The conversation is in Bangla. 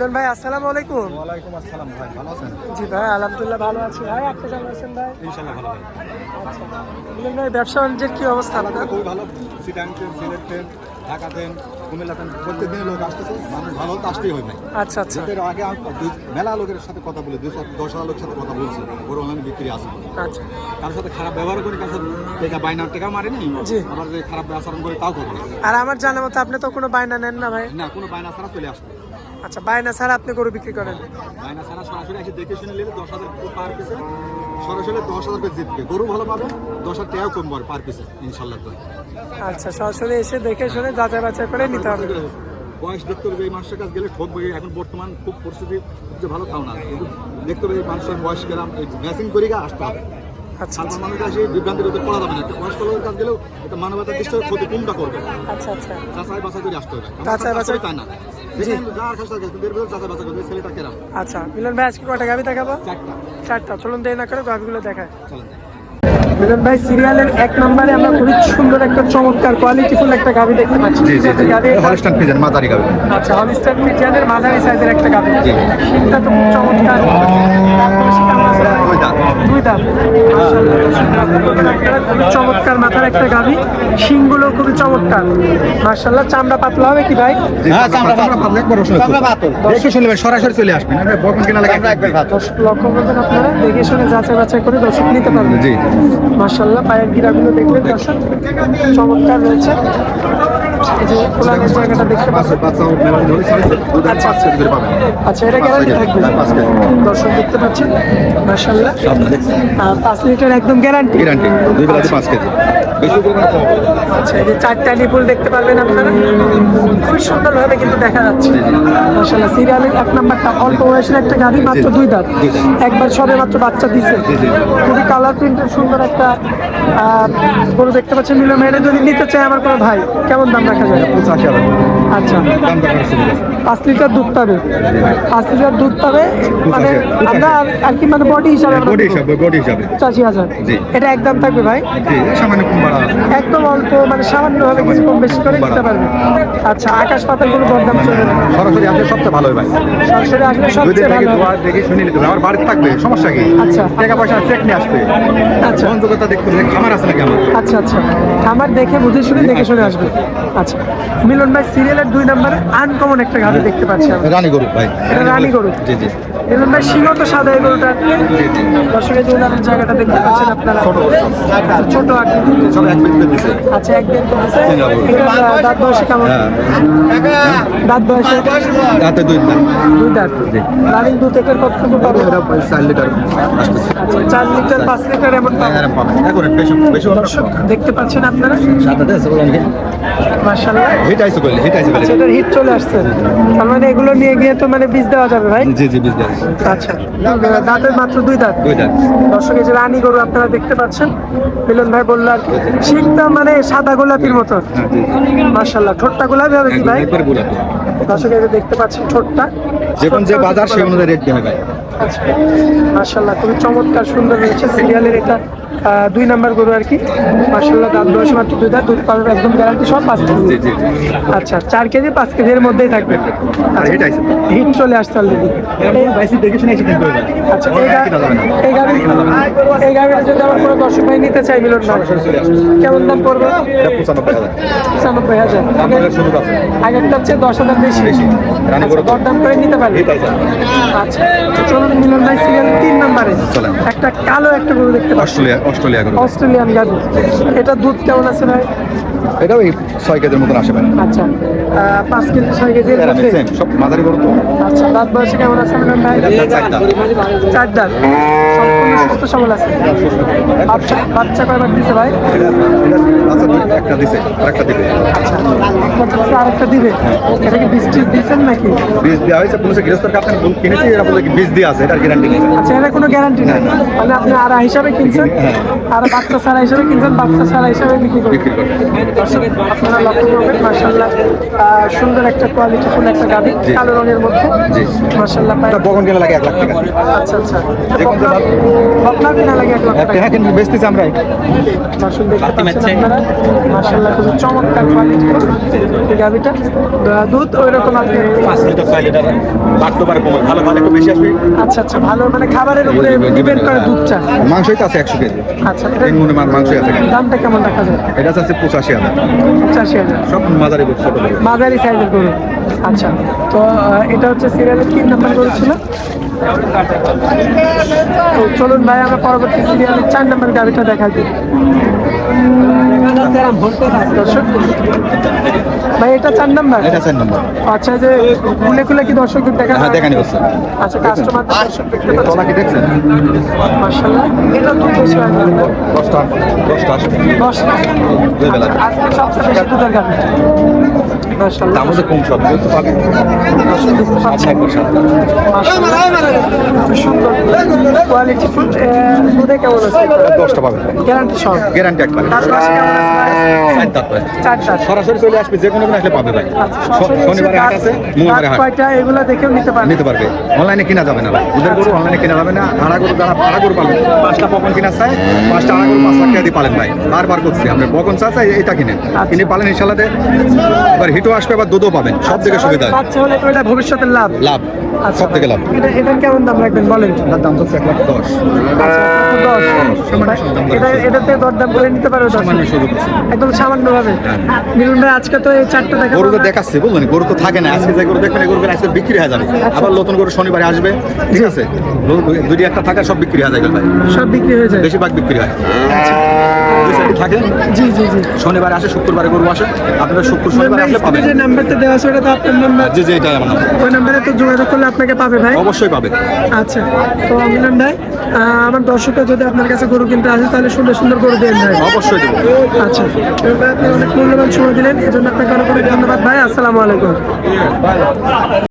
মিলন ভাই আসসালামু আলাইকুম। ওয়ালাইকুম আসসালাম ভাই ভালো আছেন? জি ভাই আলহামদুলিল্লাহ ভালো আছি। ভাই আপনি কেমন আছেন ভাই? ইনশাল্লাহ ভালো ভাই। আচ্ছা। মিলন ভাই ব্যবসা বাণিজ্যের কি অবস্থা? আপনার খুবই ভালো। সিটাং train Sylhet train Dhaka train Comilla train প্রত্যেক লোক আসতেছে। মানুষ ভালো তো আসতেই হয় ভাই। আচ্ছা আচ্ছা। এর আগে মেলা লোকের সাথে কথা বলে দুশো দশ হাজার লোকের সাথে কথা বলছি। ওর অনলাইনে বিক্রি আছে। আচ্ছা। কারোর সাথে খারাপ ব্যবহার করি কারোর সাথে টেকা বাইনার টেকা মারেনি? জি। আবার যে খারাপ আচরণ করে তাও করব না আর আমার জানা মতো আপনি তো কোনো বায়না নেন না ভাই। না কোনো বাইনা ছাড়া চলে আসবে। আচ্ছা বায়না ছাড়া আপনি গরু বিক্রি করেন? বায়না ছাড়া সরাসরি এসে দেখে শুনে নিলে দশ হাজার পার পিসে সরাসরি দশ হাজার করে জিতবে। গরু ভালো পাবে দশ হাজার টাকাও কমবে আর পার পিসে ইনশাল্লাহ তো। আচ্ছা সরাসরি এসে দেখে শুনে যাচাই বাছাই করে নিতে হবে। বয়স দেখতে হবে যে এই মানুষের কাছে গেলে ঠকবে এখন বর্তমান খুব পরিস্থিতি যে ভালো তাও না। কিন্তু দেখতে হবে এই মানুষের বয়স গেলাম এই ম্যাচিং করে গিয়ে আসতে হবে। আচ্ছা মানুষ বিভ্রান্তির ওদের পড়া যাবে না। একটা বয়স্ক লোকের কাছে গেলেও মানবতার ক্ষতি কোনটা করবে। আচ্ছা আচ্ছা। যাচাই বাছাই করে আসতে হবে। যাচাই বাছাই- তাই না? আচ্ছা মিলন ভাই আজকে কটা গাবি দেখাবো? চারটা। চলুন দেরি না করে গাবিগুলো দেখায়। মিলন ভাই সিরিয়ালের এক নম্বরে আমরা খুবই সুন্দর একটা চমৎকার কোয়ালিটিফুল একটা গাবি দেখতে পাচ্ছি। মাদারি গাবে। আচ্ছা হলিস্টার ফিজিয়ানের মাঝারি সাইজের একটা গাবি। জি। তো খুব চমৎকার দুই খুবই চমৎকার মাথার একটা গাবি শিংগুলো খুবই চমৎকার। মার্শাল্লাহ চামড়া পাতলা হবে কি ভাই? হ্যাঁ সরাসরি চলে আসবেন। লক্ষ্য করবেন আপনারা দেখে শুনে যাচাই বাছাই করে দর্শক নিতে পারবেন। জি। মার্শাল্লাহ পায়ের গিরাগুলো দেখবেন দর্শক। চমৎকার রয়েছে। যে কোলানের জায়গাটা দেখতে পাচ্ছেন। করে আচ্ছা। এটা গ্যারান্টি থাকবে। হ্যাঁ। দর্শক দেখতে পাচ্ছেন মার্শাল্লাহ পাঁচ লিটার একদম গ্যারান্টি। গ্যারান্টি। দুই বেলাতে পাঁচ কেজি। আচ্ছা এই যে চারটা নিপুল দেখতে পারবেন আপনারা? খুবই সুন্দরভাবে কিন্তু দেখা যাচ্ছে। সিরিয়ালের এক নাম্বারটা অল্প বয়সের একটা গাড়ি মাত্র দুই দাঁত। একবার সবে মাত্র বাচ্চা দিছে। খুবই কালার প্রিন্টের সুন্দর একটা গরু দেখতে পাচ্ছেন। মিলো মেরে যদি নিতে চায় আমার কোনো ভাই কেমন দাম রাখা যায়? আচ্ছা। পাঁচ লিটার দুধ পাবে। পাঁচ লিটার দুধ পাবে মানে আমরা আর- কি মানে বডি হিসাবে আমরা বডি হিসাবে বডি হিসাবে। পঁচাশি হাজার এটা একদম থাকবে ভাই? সামান্য একদম অল্প মানে সামান্য ভাবে কিছু কম বেশি করে নিতে পারবে। আচ্ছা আকাশ পাতাল কোনো দরদাম চলবে না সরাসরি আসলে সবচেয়ে ভালো হয় ভাই। সরাসরি আসলে সবচেয়ে ভালো। দোয়া দেখে শুনে নিতে আমার বাড়িতে থাকবে সমস্যা কি? আচ্ছা। টাকা পয়সা চেক নিয়ে আসবে। আচ্ছা। বন্ধুকতা দেখতে হবে খামার আছে নাকি আমার। আচ্ছা আচ্ছা। আমার দেখে বুঝে শুনে দেখে শুনে আসবে। আচ্ছা। মিলন ভাই সিরিয়ালের দুই নম্বরে আনকমন একটা গাড়ি দেখতে পাচ্ছি আমি রানী গরু ভাই। এটা রানী গরু? জি জি। মিলন ভাই সিংহ তো সাদা গরুটা। দর্শকের যে জায়গাটা দেখতে পাচ্ছেন আপনারা। ছোট। আচ্ছা, ছোট আকৃতি সব এক আচ্ছা দাঁত বয়সে কেমন? হ্যাঁ। দাঁত বয়সে? দুই দাঁত। রানিং দুধ এটার কতটুকু পাবে? চার লিটার আচ্ছা চার লিটার পাঁচ লিটার এমন পাবে? বেশি দর্শক দেখতে পাচ্ছেন আপনারা? সাথে আছে বলেন মার্শাল্লাহ হিট আইসে বলে হিট আইসে বলে। সেটার হিট চলে আসছে। তার মানে এগুলো নিয়ে গিয়ে তো মানে বীজ দেওয়া যাবে ভাই? জি জি বিজনেস আচ্ছা। দাঁতের মাত্র দুই দাঁত। দুই দাঁত। দর্শক এই যে রানী গরু আপনারা দেখতে পাচ্ছেন। মিলন ভাই বলল আর কি শিখটা মানে সাদা গোলাপির মতো। মাসাল্লাহ মার্শাল্লাহ ঠোঁটটা গোলাপি হবে কি ভাই? দর্শক দেখতে পাচ্ছেন ঠোঁটটা। যখন যে বাজার সেই অনুযায়ী রেট দেওয়া হয় আচ্ছা খুবই চমৎকার সুন্দর রয়েছে সিরিয়ালের এটা দুই নাম্বার গরু আর কি। দাঁত বয়স মাত্র দুই দাঁত দুধ পাবে একদম গ্যারান্টি সব পাঁচ কেজি। আচ্ছা চার কেজি পাঁচ কেজির মধ্যেই থাকবে। আর হিট চলে আসছে অলরেডি আচ্ছা এই গাড়ি এই গাড়িটা যদি আমার কোনো দর্শক ভাই নিতে চাই মিলন ভাই কেমন দাম পড়বে? পঁচানব্বই হাজার। দাম আগেরটা হচ্ছে দশ হাজার বেশি। আচ্ছা। দরদাম করে নিতে পারবে? পারি আচ্ছা চলুন মিলন ভাই সিরিয়াল তিন নম্বরে। চলেন। একটা কালো একটা গরু দেখতে পাচ্ছি। অস্ট্রেলিয়া অস্ট্রেলিয়া অস্ট্রেলিয়ান গাড়ি এটা দুধ কেমন আছে ভাই? এটাও এই ছয় কেজির মতন আসে আচ্ছা। পাঁচ কেজি ছয় সেম সব মাঝারি গরু তো। আচ্ছা দাঁত বয়সে কেমন আছে মিলন ভাই? চার দাঁত। সম্পূর্ণ সুস্থ সবল আছে? বাচ্চা বাচ্চা কয়বার দিছে ভাই? আচ্ছা একটা দিছে আর একটা দিবে। আচ্ছা। আরেকটা দিবে? এটা কি বৃষ্টি দিচ্ছেন নাকি? বীজ দেওয়া হয়েছে পুলিশে গৃহস্থর কাপড় কিনেছি এরা বলে বীজ দিয়ে আছে এটার গ্যারান্টি নেই। আচ্ছা এটা কোনো গ্যারান্টি নেই? মানে আপনি আড়া হিসাবে কিনছেন? আর বাচ্চা ছাড়া হিসাবে কিনছেন? বাচ্চা ছাড়া হিসাবে বিক্রি করবেন বিক্রি আপনারা লক্ষ্য করবেন মার্শাল্লাহ সুন্দর একটা কোয়ালিটি ফুল একটা গাভি কালো রঙের মধ্যে। জি। মার্শাল্লাহ লাগে এক লাখ টাকা। আচ্ছা আচ্ছা। কিনা লাগে এক লাখ টাকা। হ্যাঁ কিন্তু বেচতেছি আমরা মাসুল দেখতে পাচ্ছেন আপনারা। মার্শাল্লাহ খুবই চমৎকার কোয়ালিটি এই গাভিটা দুধ ওই রকম আপনি পাঁচ লিটার ছয় লিটার বাড়তে পারে কমে। ভালো ভালো একটু বেশি আসবে। আচ্ছা আচ্ছা ভালো মানে খাবারের উপরে ডিপেন্ড করে দুধটা। মাংসই তো আছে একশো কেজি। আচ্ছা তিন মনে মাংসই আছে দামটা কেমন রাখা যায়? এটা আছে পঁচাশি পঁচাশি হাজার। সব মাঝারি গরু, মাঝারি সাইজের গরু। আচ্ছা তো এটা হচ্ছে সিরিয়ালের তিন নম্বর গরু ছিল তো চলুন ভাই আমরা পরবর্তী সিরিয়ালের চার নম্বর গাড়িটা দেখাই দিই। দর্শক। ভাই এটা চার নাম্বার? এটা চার নাম্বার। আচ্ছা যে খুলে খুলে কি দর্শকদের দেখা হ্যাঁ দেখানি হচ্ছে আচ্ছা কাস্টমার দর্শক দেখতে এই তলা কি দেখছেন? মার্শাল্লাহ এটা তো বেশি হয় না দশটা দশটা আসবে। দশ দুই বেলা। আচ্ছা, আজকে সবচেয়ে বেশি দুধের গাড়ি। মার্শাল্লাহ দাম হচ্ছে কম সব যেহেতু পাবে। দর্শক দেখতে পাচ্ছেন সুন্দর কোয়ালিটি দুধে কেমন আছে? দশটা পাবে। গ্যারান্টি সব। গ্যারান্টি একবারে। সরাসরি চলে আসবে যে কোনো দিন আসলে পাবে ভাই। আচ্ছা, শনিবারে হাট আছে মঙ্গলবারে হাট। এগুলো দেখেও নিতে পারবে? নিতে পারবে। অনলাইনে কিনা যাবে না ভাই। দুধের গরু অনলাইনে কিনা যাবে না। আড়া গরু যারা আড়া গরু পাবেন পাঁচটা পকন কিনা চাই পাঁচটা আড়া গরু পাঁচ লাখ টাকা দিয়ে পালেন ভাই। বারবার করছি আপনি পকন চা চাই এটা কিনেন কিনে পালেন ইনশাল্লাহ এবার হিটও আসবে আবার দুধও পাবেন সব থেকে সুবিধা। বাচ্চা হলে তো এটা ভবিষ্যতের লাভ। লাভ। সব থেকে লাভ। এটা কেমন দাম রাখবেন বলেন? এটার দাম হচ্ছে এক লাখ দশ। আচ্ছা, দশ। এটা এটাতে দরদাম করে নিতে পারবে দশ। সামান্য একদম সামান্য ভাবে মিলুন ভাই আজকে তো এই চারটা দেখা গরু তো দেখাচ্ছে বুঝলেন? গরু তো থাকে না। আজকে যে গরু দেখবেন গরু আজকে বিক্রি হয়ে যাবে। আবার নতুন গরু শনিবারে আসবে। ঠিক আছে? গরু দু- একটা থাকা সব বিক্রি হয়ে যাবে ভাই। সব বিক্রি হয়ে যায়। বেশিরভাগ বিক্রি হয়। দুই থাকে জি জি জি। শনিবারে আসে শুক্রবারে গরু আসে। আপনারা শুক্র শনিবারে আসলে পাবেন যে নাম্বারটা দেওয়া আছে ওটা তো আপনার নাম্বার। জি জি এটাই আমার নাম। ওই নাম্বারে তো যোগাযোগ করলে আপনাকে পাবে ভাই? অবশ্যই পাবে। আচ্ছা তো মিলন ভাই আমার দর্শকরা যদি আপনার কাছে গরু কিনতে আসে তাহলে সুন্দর সুন্দর গরু দেন ভাই। অবশ্যই দেবো। আচ্ছা আপনি অনেক মূল্যবান সময় দিলেন এজন্য আপনাকে অনেক অনেক ধন্যবাদ ভাই। আসসালামু আলাইকুম।